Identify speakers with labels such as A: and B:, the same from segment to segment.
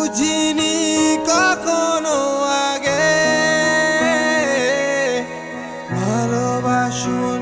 A: বুঝিনি কখনো আগে। ভালোবাসুন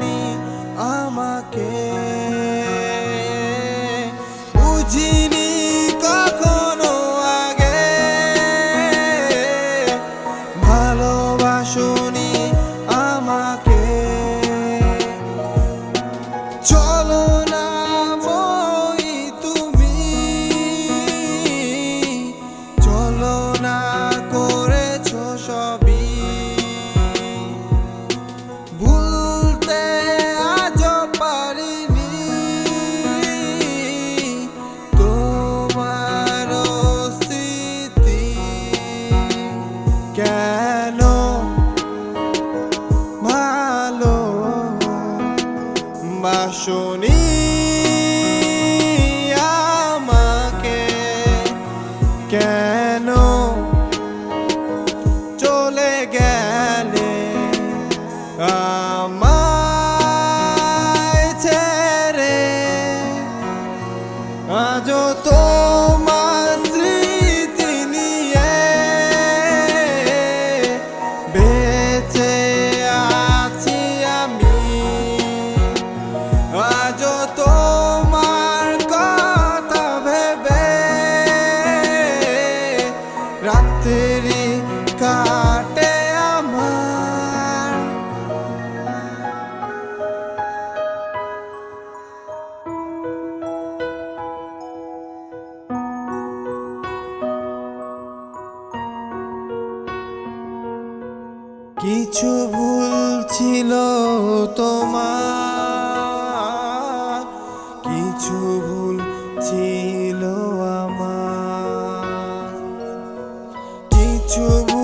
A: বাসনি আমাকে। কেন চলে গেলে আমায় ছেড়ে? আজ তো রাত্রি কাটে কিছু ভুল ছিল তোমার কিছু ভুল ছিল you.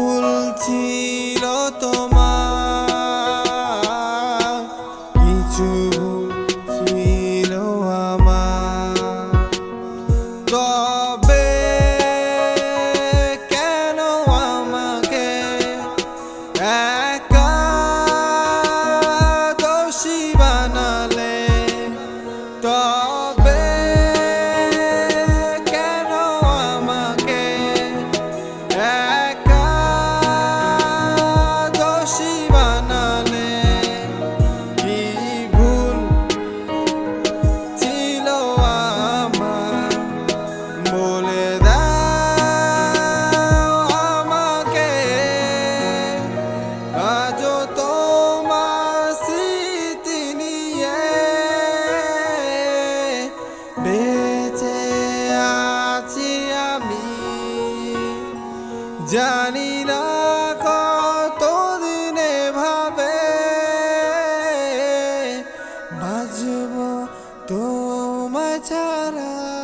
A: জানি না কতদিনে ভাবে বাজব তো মাছারা